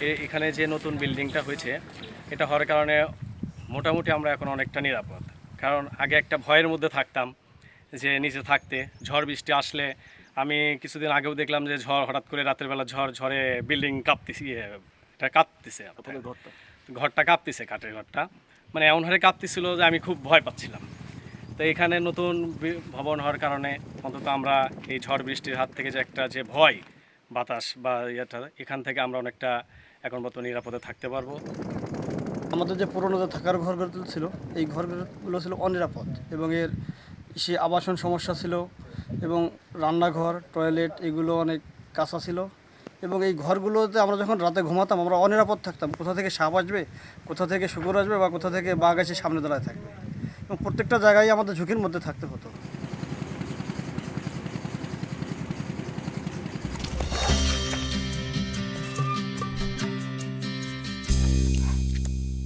এ- এখানে যে নতুন বিল্ডিংটা হয়েছে এটা হওয়ার কারণে মোটামুটি আমরা এখন অনেকটা নিরাপদ। কারণ আগে একটা ভয়ের মধ্যে থাকতাম যে নিচে থাকতে ঝড় বৃষ্টি আসলে আমি কিছুদিন আগেও দেখলাম যে ঝড় হঠাৎ করে রাতের বেলা ঝড় ঝড়ে বিল্ডিং কাঁপতেছে ইয়ে, এটা কাঁপতেছে ঘরটা? কাঁপতেছে কাঠের ঘরটা। মানে এমন হারে কাঁপতেছিল যে আমি খুব ভয় পাচ্ছিলাম। তো এখানে নতুন ভবন হওয়ার কারণে অন্তত আমরা এই ঝড় বৃষ্টির হাত থেকে যে একটা যে ভয় বাতাস বা ইয়েটা এখান থেকে আমরা অনেকটা এখন মতো নিরাপদে থাকতে পারব। আমাদের যে পুরনো যে থাকার ঘরগুলো ছিল, এই ঘরগুলো ছিল অনিরাপদ এবং এর সে আবাসন সমস্যা ছিল এবং রান্নাঘর, টয়লেট এগুলো অনেক কাঁচা ছিল এবং এই ঘরগুলোতে আমরা যখন রাতে ঘুমাতাম, আমরা অনিরাপদ থাকতাম। কোথা থেকে সাপ আসবে, কোথা থেকে শুকুর আসবে বা কোথা থেকে বাঘ এসে সামনে দাঁড়ায় থাকবে? এবং প্রত্যেকটা জায়গায় আমাদের ঝুঁকির মধ্যে থাকতে হতো।